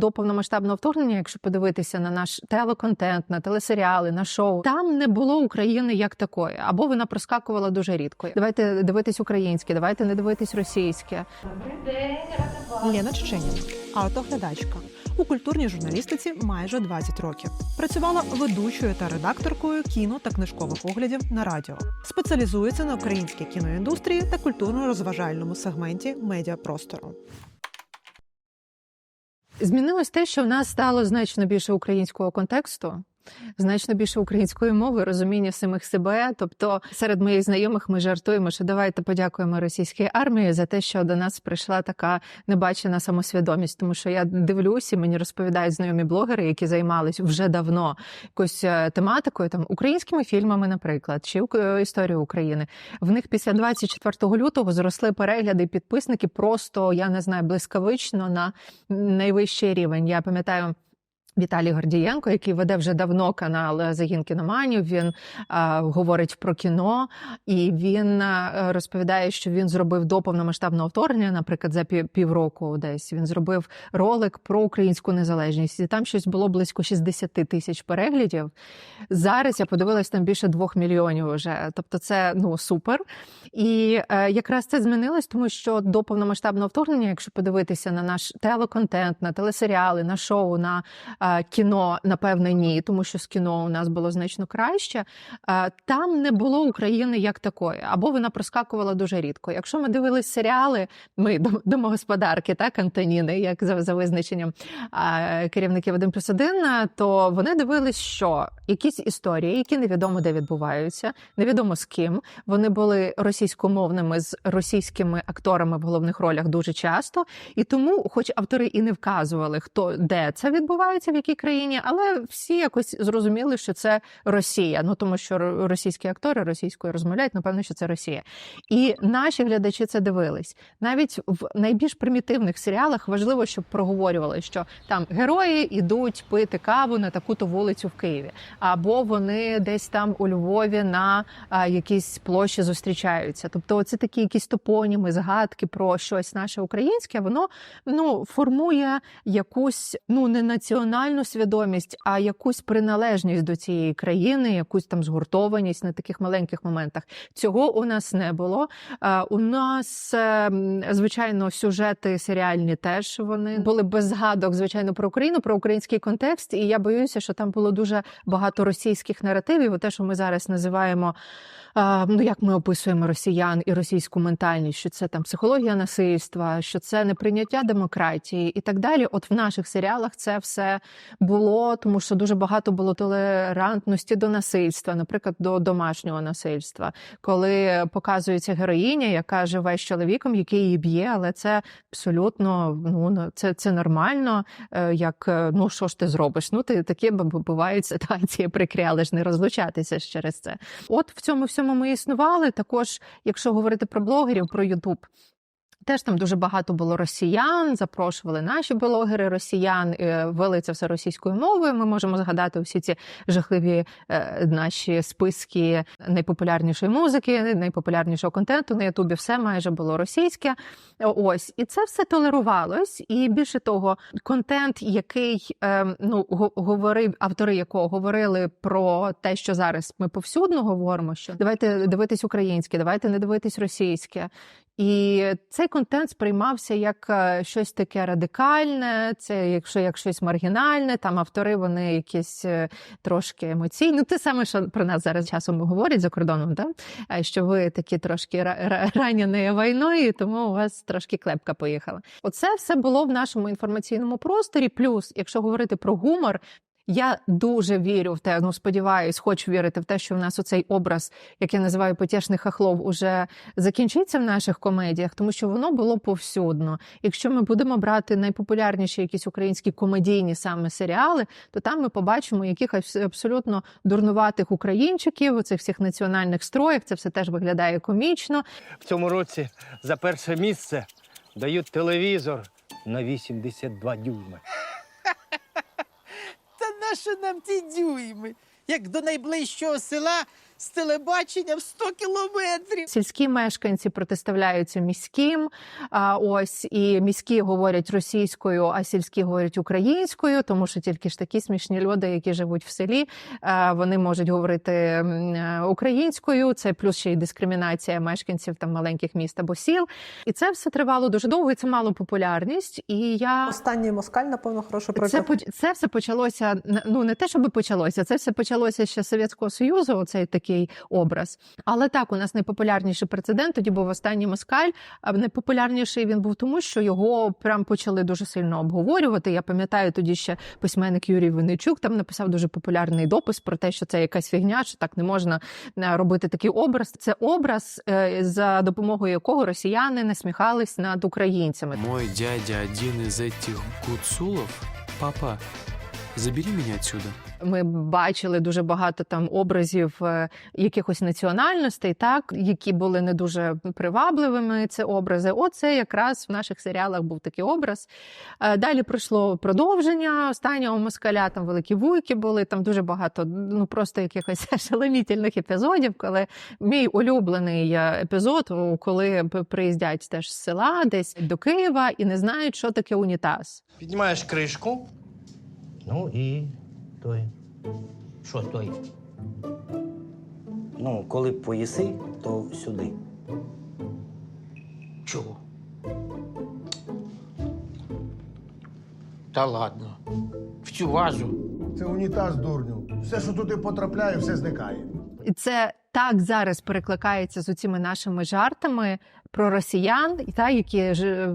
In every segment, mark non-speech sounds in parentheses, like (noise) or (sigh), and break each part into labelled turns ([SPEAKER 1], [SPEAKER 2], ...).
[SPEAKER 1] до повномасштабного вторгнення, якщо подивитися на наш телеконтент, на телесеріали, на шоу, там не було України як такої, або вона проскакувала дуже рідко. Давайте дивитись українське, давайте не дивитись російське.
[SPEAKER 2] Лена Чеченін, автоглядачка. У культурній журналістиці майже 20 років. Працювала ведучою та редакторкою кіно та книжкових оглядів на радіо. Спеціалізується на українській кіноіндустрії та культурно-розважальному сегменті медіапростору.
[SPEAKER 1] Змінилось те, що в нас стало значно більше українського контексту. Значно більше української мови, розуміння самих себе. Тобто, серед моїх знайомих ми жартуємо, що давайте подякуємо російській армії за те, що до нас прийшла така небачена самосвідомість. Тому що я дивлюсь і мені розповідають знайомі блогери, які займались вже давно якоюсь е, тематикою, там українськими фільмами, наприклад, чи ук- історією України. В них після 24 лютого зросли перегляди підписники просто я не знаю блискавично на найвищий рівень. Я пам'ятаю. Віталій Гордієнко, який веде вже давно канал Загін кіноманів, він а, говорить про кіно, і він а, розповідає, що він зробив до повномасштабного вторгнення, наприклад, за пів- півроку десь він зробив ролик про українську незалежність. І там щось було близько 60 тисяч переглядів. Зараз я подивилась там більше двох мільйонів вже. Тобто, це ну супер. І е, якраз це змінилось, тому що до повномасштабного вторгнення, якщо подивитися на наш телеконтент, на телесеріали, на шоу, на кіно, напевне, ні, тому що з кіно у нас було значно краще. Там не було України як такої, або вона проскакувала дуже рідко. Якщо ми дивились серіали, ми домогосподарки, так Антоніни, як за, за визначенням керівників 1 плюс 1, то вони дивились, що якісь історії, які невідомо де відбуваються, невідомо з ким. Вони були російськомовними з російськими акторами в головних ролях дуже часто, і тому, хоч автори і не вказували, хто де це відбувається, в якій країні, але всі якось зрозуміли, що це Росія. Ну тому що російські актори російською розмовляють, напевно, що це Росія. І наші глядачі це дивились. Навіть в найбільш примітивних серіалах важливо, щоб проговорювали, що там герої йдуть пити каву на таку-то вулицю в Києві, або вони десь там у Львові на якійсь площі зустрічаються. Тобто, це такі якісь топоніми, згадки про щось наше українське, воно ну формує якусь ну не національну свідомість, а якусь приналежність до цієї країни, якусь там згуртованість на таких маленьких моментах. Цього у нас не було. Е, У нас, е, звичайно, сюжети серіальні теж вони були без згадок, звичайно, про Україну, про український контекст. І я боюся, що там було дуже багато російських наративів. Те, що ми зараз називаємо. Ну, як ми описуємо росіян і російську ментальність, що це там психологія насильства, що це неприйняття демократії і так далі. От в наших серіалах це все було, тому що дуже багато було толерантності до насильства, наприклад, до домашнього насильства, коли показується героїня, яка живе з чоловіком, який її б'є, але це абсолютно ну це, це нормально. е, Як е, ну що ж ти зробиш? Ну ти такі бувають ситуації прикрі, але ж не розлучатися через це. От в цьому всьому ми існували. Також, якщо говорити про блогерів, про Ютуб. Теж там дуже багато було росіян, запрошували наші блогери росіян, е, вели це все російською мовою. Ми можемо згадати всі ці жахливі е, наші списки найпопулярнішої музики, найпопулярнішого контенту на Ютубі. Все майже було російське. Ось і це все толерувалось. І більше того, контент, який е, ну говорив автори, якого говорили про те, що зараз ми повсюдно говоримо, що давайте дивитись українське, давайте не дивитись російське. І цей контент сприймався як е, щось таке радикальне, це якщо як щось маргінальне, там автори вони якісь е, трошки емоційні. Ну, те саме, що про нас зараз часом говорять за кордоном, да? Е, що ви такі трошки ра- ра- ранені війною, тому у вас трошки клепка поїхала. Оце все було в нашому інформаційному просторі. Плюс, якщо говорити про гумор. Я дуже вірю в те, ну сподіваюсь, хочу вірити в те, що в нас оцей образ, як я називаю потішних хахлов, уже закінчиться в наших комедіях, тому що воно було повсюдно. Якщо ми будемо брати найпопулярніші якісь українські комедійні саме серіали, то там ми побачимо якихось абсолютно дурнуватих українчиків, у цих всіх національних строях. Це все теж виглядає комічно.
[SPEAKER 3] В цьому році за перше місце дають телевізор на 82 дюйми.
[SPEAKER 4] Нащо нам ті дюйми? Як до найближчого села з телебачення в 100 кілометрів.
[SPEAKER 1] Сільські мешканці протиставляються міським. А ось і міські говорять російською, а сільські говорять українською, тому що тільки ж такі смішні люди, які живуть в селі, вони можуть говорити українською. Це плюс ще й дискримінація мешканців там маленьких міст або сіл. І це все тривало дуже довго. і Це мало популярність. І я
[SPEAKER 2] Останній москаль, напевно, хороший
[SPEAKER 1] це, це все почалося ну не те, щоб почалося, це все почалося ще з Совєтського Союзу. Оцей такий образ. Але так, у нас найпопулярніший прецедент тоді був останній москаль. Найпопулярніший він був тому, що його прям почали дуже сильно обговорювати. Я пам'ятаю, тоді ще письменник Юрій Винничук там написав дуже популярний допис про те, що це якась фігня, що так не можна е, робити такий образ. Це образ, е, за допомогою якого росіяни насміхались над українцями.
[SPEAKER 5] Мой дядя один из этих гуцулов. Папа, забери меня отсюда.
[SPEAKER 1] Ми бачили дуже багато там образів е, якихось національностей, так які були не дуже привабливими. Це образи. Оце якраз в наших серіалах був такий образ. Е, Далі пройшло продовження останнього москаля. Там великі вуйки були. Там дуже багато ну просто якихось (laughs) шаленітельних епізодів. Коли мій улюблений е, епізод, коли приїздять теж з села, десь до Києва, і не знають, що таке унітаз.
[SPEAKER 6] Піднімаєш кришку. Ну і той. Що той?
[SPEAKER 7] Ну, коли поїси, то сюди.
[SPEAKER 6] Чого? Та ладно. В цю вазу.
[SPEAKER 8] Це унітаз дурню. Все, що туди потрапляє, все зникає.
[SPEAKER 1] І це так зараз перекликається з цими нашими жартами про росіян, та які ж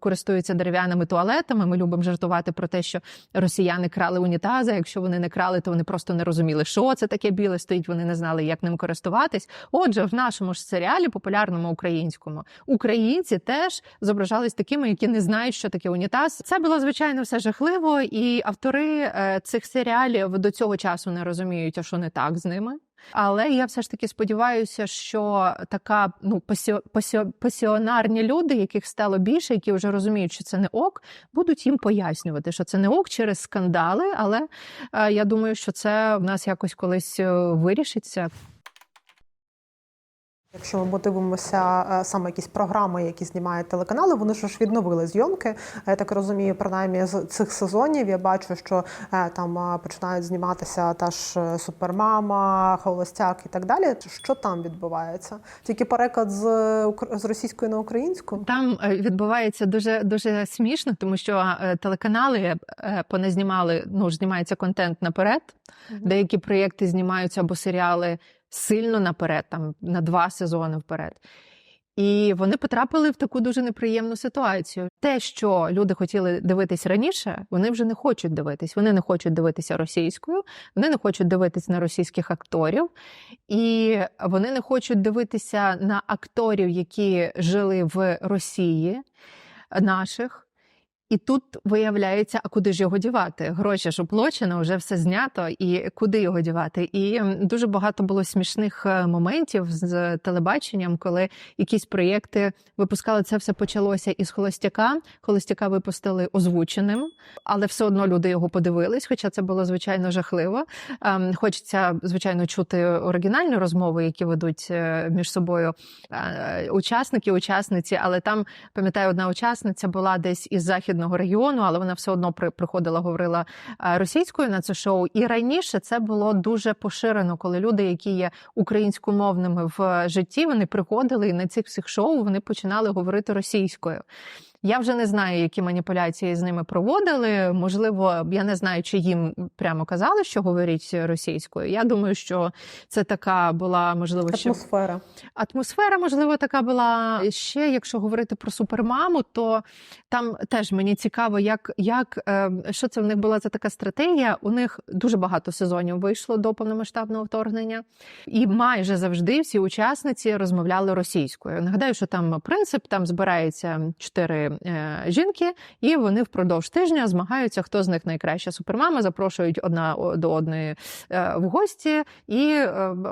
[SPEAKER 1] користуються дерев'яними туалетами. Ми любимо жартувати про те, що росіяни крали унітази. Якщо вони не крали, то вони просто не розуміли, що це таке біле стоїть. Вони не знали, як ним користуватись. Отже, в нашому ж серіалі, популярному українському, українці теж зображались такими, які не знають, що таке унітаз. Це було звичайно все жахливо, і автори е, цих серіалів до цього часу не розуміють, а що не так з ними. Але я все ж таки сподіваюся, що така ну пасіо, пасіо, пасіонарні люди, яких стало більше, які вже розуміють, що це не ок, будуть їм пояснювати, що це не ок через скандали. Але е, я думаю, що це в нас якось колись е, вирішиться.
[SPEAKER 2] Якщо ми подивимося е, саме якісь програми, які знімають телеканали, вони ж відновили зйомки. Я так розумію, принаймні з цих сезонів я бачу, що е, там е, починають зніматися та ж супермама, холостяк і так далі. Що там відбувається? Тільки переклад з, з російської на українську?
[SPEAKER 1] Там відбувається дуже дуже смішно, тому що телеканали поназнімали, ну ж знімається контент наперед. Деякі проєкти знімаються або серіали сильно наперед, там на два сезони вперед. І вони потрапили в таку дуже неприємну ситуацію. Те, що люди хотіли дивитись раніше, вони вже не хочуть дивитись. Вони не хочуть дивитися російською, вони не хочуть дивитись на російських акторів, і вони не хочуть дивитися на акторів, які жили в Росії наших. І тут виявляється, а куди ж його дівати? Гроші ж оплачено, вже все знято, і куди його дівати? І дуже багато було смішних е, моментів з телебаченням, коли якісь проєкти випускали. Це все почалося із холостяка. Холостяка випустили озвученим, але все одно люди його подивились, хоча це було звичайно жахливо. Ем, Хочеться, звичайно, чути оригінальні розмови, які ведуть е, між собою е, учасники, учасниці. Але там пам'ятаю, одна учасниця була десь із західного регіону, але вона все одно при- приходила, говорила е, російською на це шоу. І раніше це було дуже поширено, коли люди, які є українськомовними в житті, вони приходили і на цих всіх шоу вони починали говорити російською. Я вже не знаю, які маніпуляції з ними проводили. Можливо, я не знаю, чи їм прямо казали, що говоріть російською. Я думаю, що це така була можливо ще
[SPEAKER 2] Атмосфера.
[SPEAKER 1] атмосфера, можливо, така була. Ще якщо говорити про супермаму, то там теж мені цікаво, як, як е, що це в них була за така стратегія. У них дуже багато сезонів вийшло до повномасштабного вторгнення, і майже завжди всі учасниці розмовляли російською. Нагадаю, що там принцип там збирається чотири е, жінки, і вони впродовж тижня змагаються, хто з них найкраща супермама, запрошують одна до одної е, в гості і е,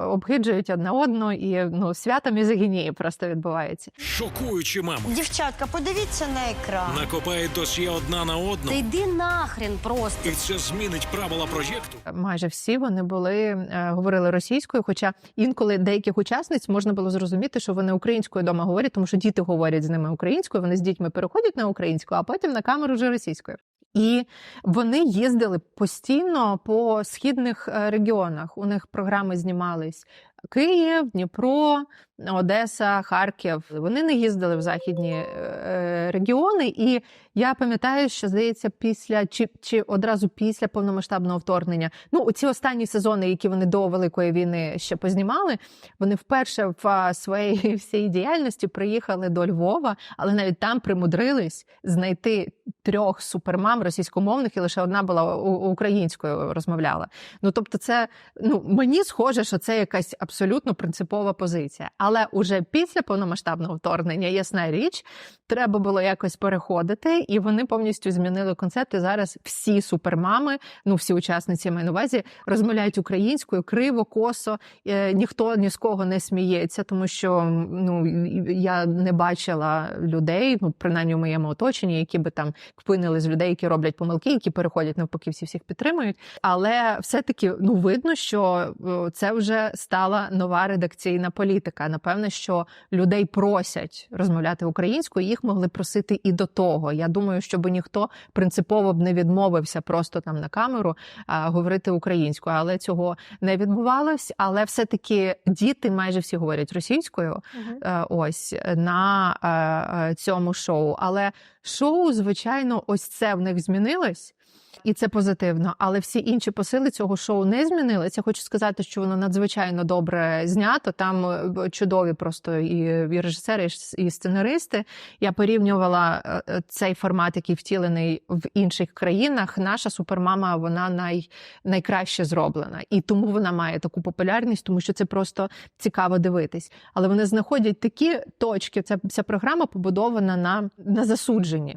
[SPEAKER 1] обгиджують одна одну, і ну свята мізогінії просто відбувається.
[SPEAKER 9] Шокуючи маму.
[SPEAKER 10] Дівчатка, подивіться на екран.
[SPEAKER 9] Накопають досьє одна на одну.
[SPEAKER 10] Та йди нахрен просто.
[SPEAKER 9] І це змінить правила проєкту.
[SPEAKER 1] майже всі вони були говорили російською. Хоча інколи деяких учасниць можна було зрозуміти, що вони українською вдома говорять, тому що діти говорять з ними українською. Вони з дітьми переходять на українську, а потім на камеру вже російською. І вони їздили постійно по східних е, регіонах. У них програми знімались Київ, Дніпро, Одеса, Харків. Вони не їздили в західні е, регіони. І я пам'ятаю, що здається, після чи, чи одразу після повномасштабного вторгнення. Ну, оці останні сезони, які вони до Великої війни ще познімали, вони вперше в своїй (laughs) всій діяльності приїхали до Львова, але навіть там примудрились знайти трьох супермам російськомовних, і лише одна була українською розмовляла. Ну тобто, це ну мені схоже, що це якась абсолютно принципова позиція. Але уже після повномасштабного вторгнення, ясна річ, треба було якось переходити, і вони повністю змінили концепт. І зараз всі супермами, ну всі учасниці маю на увазі, розмовляють українською криво, косо. Е, ніхто ні з кого не сміється, тому що ну я не бачила людей, ну принаймні в моєму оточенні, які би там впинили з людей, які роблять помилки, які переходять навпаки, всі всіх підтримують. Але все-таки ну видно, що е, це вже стала нова редакційна політика. Напевне, що людей просять розмовляти українською, їх могли просити і до того. Я думаю, щоб ніхто принципово б не відмовився просто там на камеру а, говорити українською, але цього не відбувалось. Але все-таки діти майже всі говорять російською. е, Ось на е, е, цьому шоу. Але шоу, звичайно, ось це в них змінилось. І це позитивно, але всі інші посили цього шоу не змінилися. Хочу сказати, що воно надзвичайно добре знято. Там е, чудові просто і, режисери, і сценаристи. Я порівнювала е, е, цей формат, який втілений в інших країнах. Наша супермама вона най, найкраще зроблена, і тому вона має таку популярність, тому що це просто цікаво дивитись. Але вони знаходять такі точки. Ця, ця програма побудована на, на засудженні.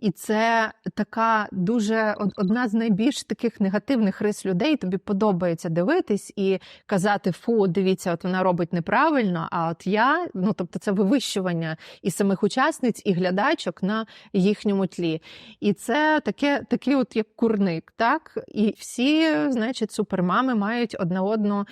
[SPEAKER 1] І це така дуже одна з найбільш таких негативних рис людей. Тобі подобається дивитись і казати: фу, дивіться, от вона робить неправильно. А от я, ну тобто, це вивищування і самих учасниць, і глядачок на їхньому тлі. І це таке, такий, от як курник, так і всі, значить, супермами мають одна одну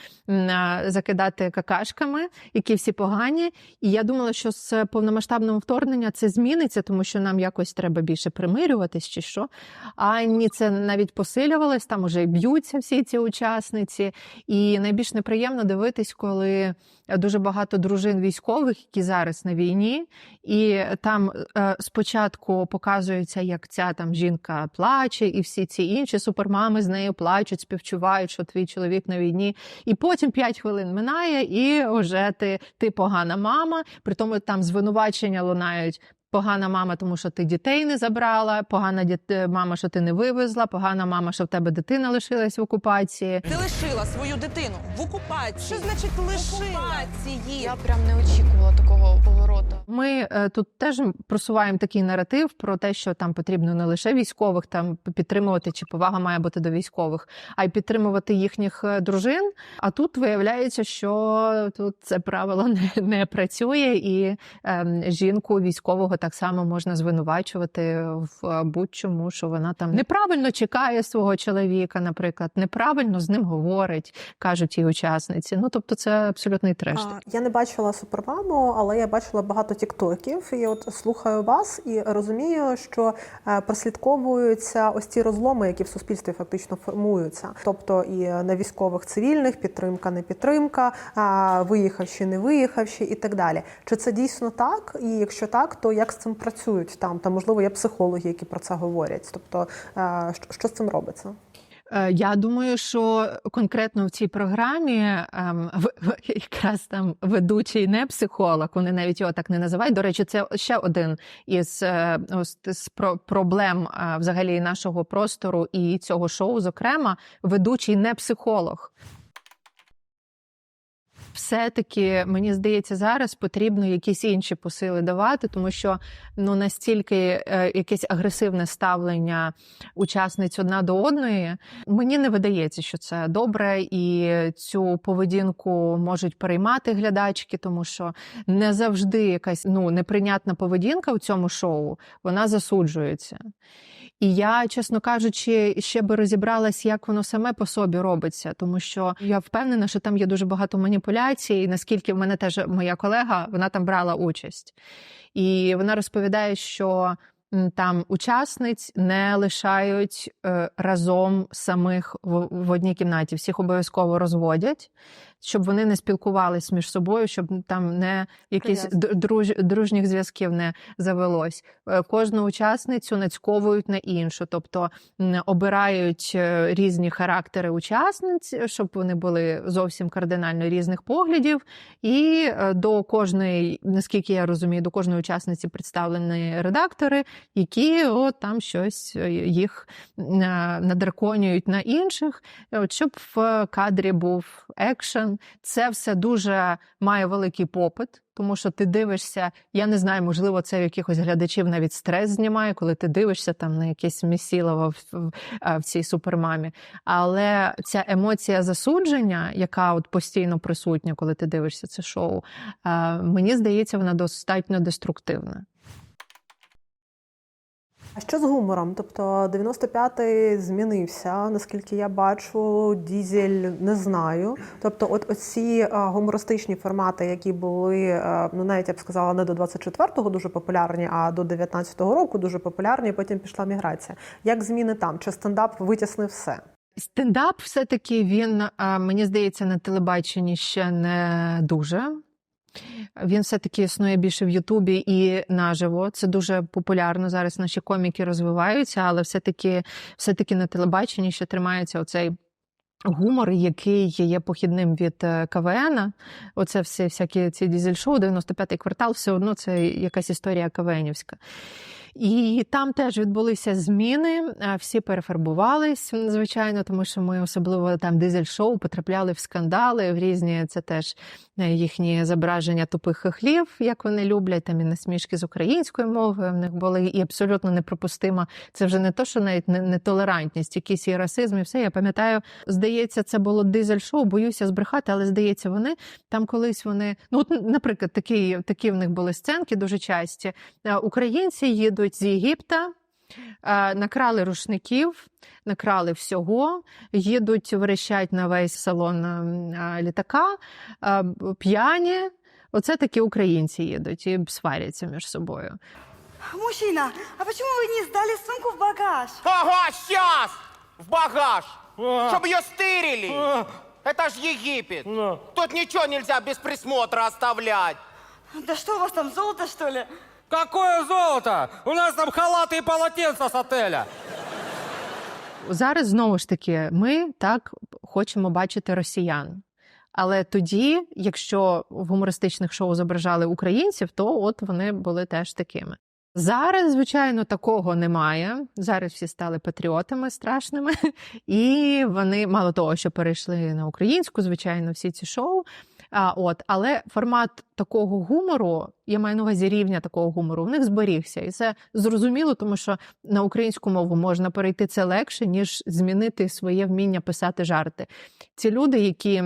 [SPEAKER 1] закидати какашками, які всі погані. І я думала, що з повномасштабного вторгнення це зміниться, тому що нам якось треба більше примирюватись чи що. А ні, це навіть посилювалось, там уже б'ються всі ці учасниці. І найбільш неприємно дивитись, коли дуже багато дружин військових, які зараз на війні, і там е, спочатку показується, як ця там жінка плаче, і всі ці інші супермами з нею плачуть, співчувають, що твій чоловік на війні. І потім 5 хвилин минає, і вже ти, ти погана мама. При тому там звинувачення лунають. Погана мама, тому що ти дітей не забрала, погана діт... мама, що ти не вивезла, погана мама, що в тебе дитина лишилась в окупації.
[SPEAKER 4] Ти лишила свою дитину в окупації. Що значить лишила? окупації?
[SPEAKER 11] Я прям не очікувала такого повороту.
[SPEAKER 1] Ми е, тут теж просуваємо такий наратив про те, що там потрібно не лише військових там підтримувати, чи повага має бути до військових, а й підтримувати їхніх е, дружин. А тут виявляється, що тут це правило не, не працює, і е, жінку військового так само можна звинувачувати в е, будь-чому, що вона там неправильно чекає свого чоловіка, наприклад, неправильно з ним говорить, кажуть її учасниці. Ну тобто, це абсолютний треш.
[SPEAKER 2] А, Я не бачила супермаму, але я бачила багато тіктоків. І от слухаю вас і розумію, що е, прослідковуються ось ці розломи, які в суспільстві фактично формуються. Тобто і на військових цивільних підтримка, не підтримка, виїхавши, не виїхавши, і так далі. Чи це дійсно так? І якщо так, то як з цим працюють там? Та можливо є психологи, які про це говорять. Тобто, е, що, з цим робиться?
[SPEAKER 1] Е, Я думаю, що конкретно в цій програмі ем, в- якраз там ведучий не психолог, вони навіть його так не називають. До речі, це ще один із, е, про- проблем взагалі нашого простору і цього шоу. Зокрема, ведучий не психолог. Все-таки мені здається, зараз потрібно якісь інші посили давати, тому що ну настільки е, якесь агресивне ставлення учасниць одна до одної, мені не видається, що це добре, і цю поведінку можуть переймати глядачки, тому що не завжди якась ну неприйнятна поведінка у цьому шоу вона засуджується. І я, чесно кажучи, ще би розібралась, як воно саме по собі робиться, тому що я впевнена, що там є дуже багато маніпуляцій. І наскільки в мене теж моя колега вона там брала участь, і вона розповідає, що там учасниць не лишають е, разом самих в, в одній кімнаті. Всіх обов'язково розводять, щоб вони не спілкувались між собою, щоб там не якісь друж, дружніх зв'язків не завелось. Е, Кожну учасницю нацьковують на іншу, тобто обирають е, різні характери учасниць, щоб вони були зовсім кардинально різних поглядів. І е, до кожної, наскільки я розумію, до кожної учасниці представлені редактори, які от там щось їх надраконюють на інших, от щоб в кадрі був екшен. Це все дуже має великий попит. Тому що ти дивишся, я не знаю, можливо, це в якихось глядачів навіть стрес знімає, коли ти дивишся там на якесь місілово в, в, цій супермамі. Але ця емоція засудження, яка от постійно присутня, коли ти дивишся це шоу, мені здається, вона достатньо деструктивна.
[SPEAKER 2] А що з гумором? Тобто 95-й змінився, наскільки я бачу, дізель не знаю. Тобто, от оці гумористичні формати, які були, ну навіть я б сказала, не до 24-го дуже популярні, а до 19-го року дуже популярні. Потім пішла міграція. Як зміни там? Чи стендап витіснив все?
[SPEAKER 1] Стендап, все-таки він, мені здається, на телебаченні ще не дуже. Він все-таки існує більше в Ютубі і наживо. Це дуже популярно. Зараз наші коміки розвиваються, але все-таки, все-таки на телебаченні ще тримається оцей. Гумор, який є похідним від е, КВН, оце всі всякі ці дізель-шоу, 95-й квартал, все одно це якась історія КВНівська. І там теж відбулися зміни, всі перефарбувались, звичайно, тому що ми особливо там дизель-шоу потрапляли в скандали, в різні це теж е, їхні зображення тупих хихлів, як вони люблять, там і насмішки з української мови в них були, і абсолютно неприпустимо. Це вже не то, що навіть не- нетолерантність, якийсь і расизм, і все. Я пам'ятаю, здається, це було дизель-шоу, боюся збрехати, але здається, вони там колись вони. Ну, от, наприклад, такі, такі в них були сценки дуже часті. Е, Українці їдуть з Єгипта. е, Накрали рушників, накрали всього, їдуть, верещать на весь салон е, літака, е, п'яні. Оце такі українці їдуть і сваряться між собою.
[SPEAKER 10] Мужчина, а почему вы не сдали сумку в багаж?
[SPEAKER 6] Ага, сейчас! В багаж! Чтобы ее стырили! Это ж Египет! Тут ничего нельзя без присмотра оставлять!
[SPEAKER 10] Да что у вас там, золото, что ли?
[SPEAKER 6] Какое золото? У нас там халаты и полотенца с отеля!
[SPEAKER 1] Зараз знову ж таки ми так хочемо бачити росіян. Але тоді, якщо в гумористичних шоу зображали українців, то от вони були теж такими. Зараз, звичайно, такого немає. Зараз всі стали патріотами страшними, (laughs) і вони мало того, що перейшли на українську, звичайно, всі ці шоу. А, от, але формат такого гумору, я маю на увазі рівня такого гумору, в них зберігся. І це зрозуміло, тому що на українську мову можна перейти це легше, ніж змінити своє вміння писати жарти. Ці люди, які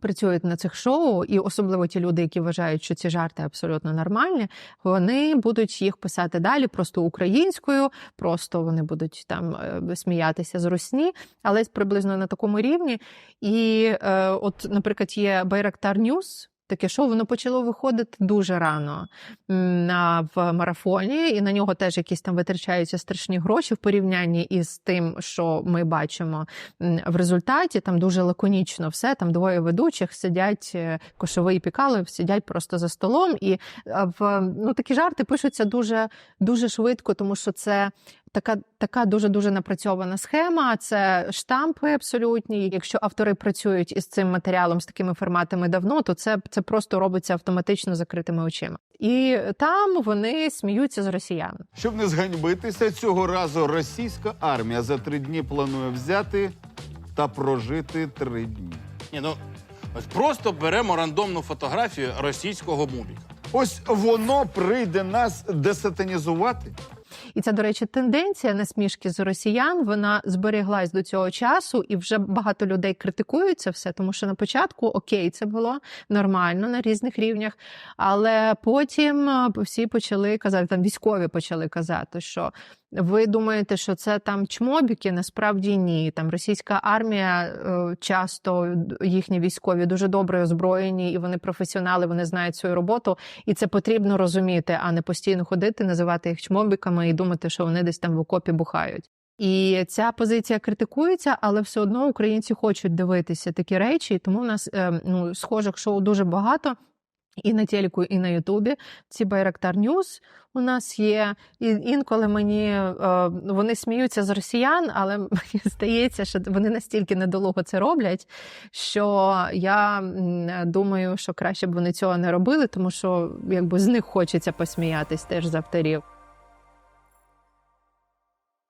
[SPEAKER 1] працюють на цих шоу, і особливо ті люди, які вважають, що ці жарти абсолютно нормальні, вони будуть їх писати далі просто українською, просто вони будуть там е, сміятися з русні, але приблизно на такому рівні. І е, от, наприклад, є Байрактар Ньюс. Таке шоу воно почало виходити дуже рано на, в марафоні, і на нього теж якісь там витрачаються страшні гроші в порівнянні із тим, що ми бачимо в результаті. Там дуже лаконічно все. Там двоє ведучих сидять, е, кошовий і пікалов, сидять просто за столом. І в ну такі жарти пишуться дуже дуже швидко, тому що це така, така дуже дуже напрацьована схема. Це штампи абсолютні. Якщо автори працюють із цим матеріалом з такими форматами давно, то це, це просто робиться автоматично закритими очима. І там вони сміються з росіян.
[SPEAKER 12] Щоб не зганьбитися, цього разу російська армія за три дні планує взяти та прожити три дні.
[SPEAKER 6] Не, ну,
[SPEAKER 12] Ось просто беремо рандомну фотографію російського мубіка. Ось воно прийде нас десатанізувати.
[SPEAKER 1] І це, до речі, тенденція насмішки з росіян. Вона зберіглась до цього часу, і вже багато людей критикують це все, тому що на початку окей, це було нормально на різних рівнях. Але потім е, всі почали казати, там військові почали казати, що ви думаєте, що це там чмобіки? Насправді ні. Там російська армія е, часто їхні військові дуже добре озброєні, і вони професіонали, вони знають свою роботу. І це потрібно розуміти, а не постійно ходити, називати їх чмобіками і думати, що вони десь там в окопі бухають. І ця позиція критикується, але все одно українці хочуть дивитися такі речі, тому в нас е, ну, схожих шоу дуже багато. І на телеку, і на Ютубі. Ці Байрактар Ньюс у нас є. І інколи мені е, вони сміються з росіян, але (laughs) мені здається, що вони настільки недолуго це роблять, що я думаю, що краще б вони цього не робили, тому що якби з них хочеться посміятись теж з авторів.